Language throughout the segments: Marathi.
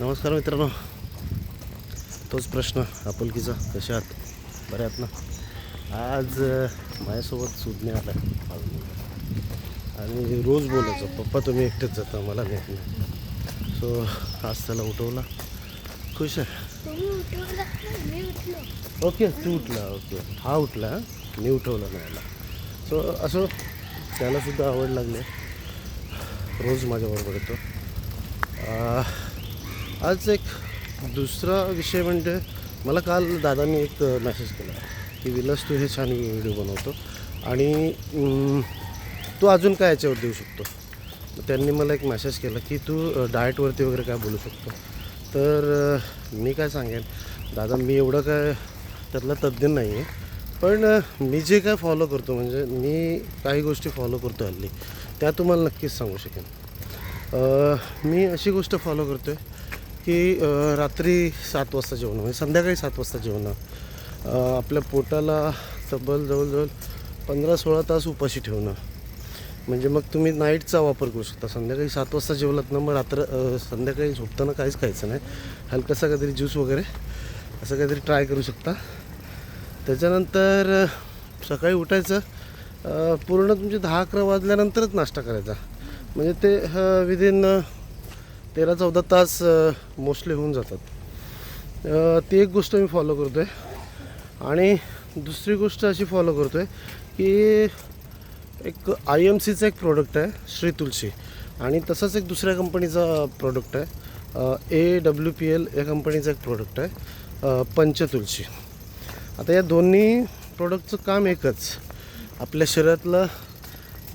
नमस्कार मित्रांनो. तोच प्रश्न आपुलकीचा. कशा आहात? बरे आहात ना? आज माझ्यासोबत सुज्ञ आला आणि रोज बोलायचं. पप्पा तुम्ही एकटेच जाता. मला नेत नाही सो आज त्याला उठवला. खुश आहे? ओके तू उठला. ओके. हा उठला मी उठवला नाही याला सो असं त्यालासुद्धा आवड लागली. रोज माझ्याबरोबर येतो. आज एक दुसरा विषय म्हणजे मला काल दादांनी एक मेसेज केला की विलास तू हे छान व्हिडिओ बनवतो आणि तू अजून काय याच्यावर देऊ शकतो? त्यांनी मला एक मेसेज केला की तू डाएटवरती वगैरे काय बोलू शकतो? तर मी काय सांगेन? दादा मी एवढं काय त्यातला तज्ज्ञ नाही आहे. पण मी जे काय फॉलो करतो म्हणजे मी काही गोष्टी फॉलो करतो हल्ली त्या तुम्हाला नक्कीच सांगू शकेन. मी अशी गोष्ट फॉलो करतो आहे की रात्री सात वाजता जेवणं म्हणजे संध्याकाळी सात वाजता जेवणं. आपल्या पोटाला तब्बल जवळजवळ पंधरा सोळा तास उपाशी ठेवणं. म्हणजे मग तुम्ही नाईटचा वापर करू शकता. संध्याकाळी सात वाजता जेवलात ना मग रात्र संध्याकाळी झोपताना काहीच खायचं नाही. हलकासा काहीतरी ज्यूस वगैरे असं काहीतरी ट्राय करू शकता. त्याच्यानंतर सकाळी उठायचं पूर्ण तुमचे दहा अकरा वाजल्यानंतरच नाश्ता करायचा. म्हणजे ते विदिन तेरा चौदा तास मोस्टली होऊन जातात. ती एक गोष्ट मी फॉलो करतो आहे आणि दुसरी गोष्ट अशी फॉलो करतो आहे की एक आय एम सीचं एक प्रोडक्ट आहे श्री तुलसी. आणि तसंच एक दुसऱ्या कंपनीचा प्रोडक्ट आहे ए डब्ल्यू पी एल या कंपनीचा एक प्रोडक्ट आहे पंच पंचतुलसी. आता या दोन्ही प्रोडक्टचं काम एकच. आपल्या शरीरातलं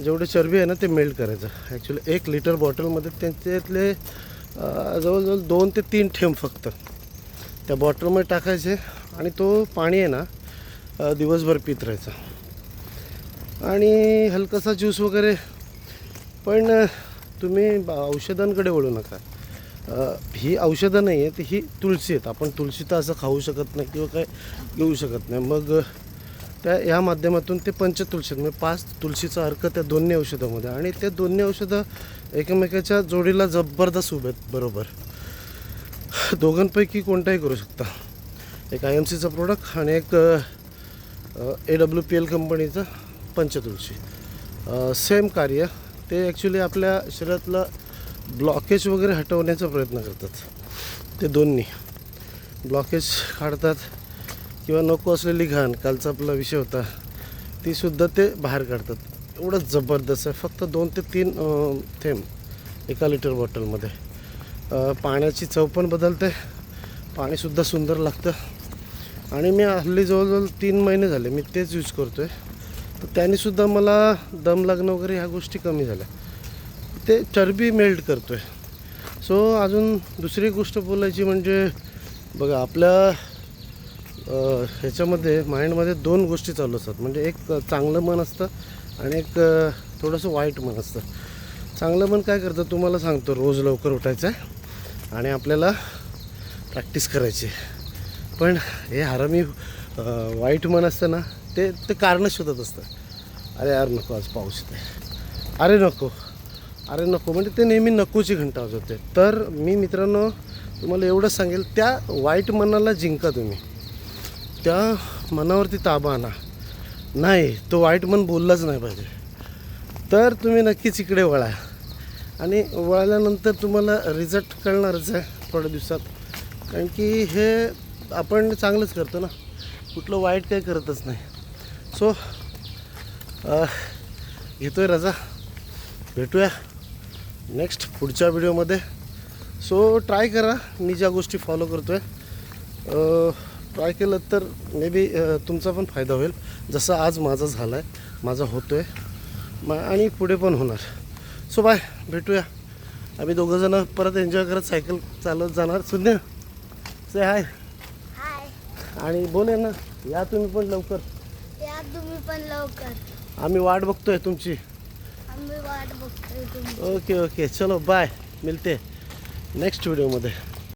जेवढी चरबी आहे ना ते मेल्ट करायचं. ॲक्च्युली एक लिटर बॉटलमध्ये त्यांच्यातले जवळजवळ दोन ते तीन थेंब फक्त. त्या बॉटलमध्ये टाकायचे आणि तो पाणी आहे ना दिवसभर पित राहायचा. आणि हलकासा ज्यूस वगैरे. पण तुम्ही औषधांकडे वळू नका. ही औषधं नाही आहेत ही तुळशी आहेत. आपण तुळशी तर असं खाऊ शकत नाही किंवा काय घेऊ शकत नाही. मग त्या या माध्यमातून ते पंचतुलशीत म्हणजे पाच तुलशीचा अर्क त्या दोन्ही औषधामध्ये आणि ते दोन्ही औषधं एकमेकाच्या जोडीला जबरदस्त उभे आहेत बरोबर. दोघांपैकी कोणताही करू शकता. एक आय एम सीचं प्रोडक्ट आणि एक ए डब्ल्यू पी एल कंपनीचं पंचतुलशी. सेम कार्य ते ॲक्च्युली आपल्या शरीरातलं ब्लॉकेज वगैरे हटवण्याचा प्रयत्न करतात. ते दोन्ही. ब्लॉकेज काढतात. किंवा नको असलेली घाण कालचा आपला विषय होता तीसुद्धा ते बाहेर काढतात. एवढं जबरदस्त आहे. फक्त दोन ते तीन थेंब एका लिटर बॉटलमध्ये पाण्याची चव पण बदलते. पाणीसुद्धा सुंदर लागतं. आणि मी हल्ली जवळजवळ तीन महिने झाले मी तेच यूज करतो आहे तर त्यानेसुद्धा मला दम लागणं वगैरे ह्या गोष्टी कमी झाल्या. ते चरबी मेल्ट करतो आहे सो अजून दुसरी गोष्ट बोलायची म्हणजे बघा आपल्या ह्याच्यामध्ये माइंडमध्ये दोन गोष्टी चालू असतात. म्हणजे एक चांगलं मन असतं आणि एक थोडंसं वाईट मन असतं. चांगलं मन काय करतं? तुम्हाला सांगतो रोज लवकर उठायचं आहे आणि आपल्याला प्रॅक्टिस करायची. पण हे हरामी वाईट मन असतं ना ते ते कारणं शोधत असतं. अरे यार नको आज पाऊस येते अरे नको अरे नको म्हणजे ते नेहमी नकोची घंटा वाजवते तर मी मित्रांनो तुम्हाला एवढंच सांगेल त्या वाईट मनाला जिंका तुम्ही. त्या मनावरती ताबा आणा. नाही तो वाईट मन बोललाच नाही पाहिजे. तर तुम्ही नक्कीच इकडे वळा. आणि वळल्यानंतर तुम्हाला रिझल्ट कळणारच आहे थोड्या दिवसात. कारण की हे आपण चांगलंच करतो ना. कुठलं वाईट काही करतच नाही. सो घेतो आहे रजा. भेटूया नेक्स्ट पुढच्या व्हिडिओमध्ये सो ट्राय करा. मी ज्या गोष्टी फॉलो करतो आहे ट्राय केलं तर मे बी तुमचा पण फायदा होईल. जसं आज माझा झाला आहे माझा होतो आहे मा आणि पुढे पण होणार. सो बाय भेटूया. आम्ही दोघंजणं परत एन्जॉय करत सायकल चालत जाणार. सुद्धा से हाय आणि बोले ना या तुम्ही पण लवकर. या तुम्ही पण लवकर. आम्ही वाट बघतोय तुमची. आम्ही वाट बघतोय ओके ओके चलो बाय मिळते नेक्स्ट व्हिडिओमध्ये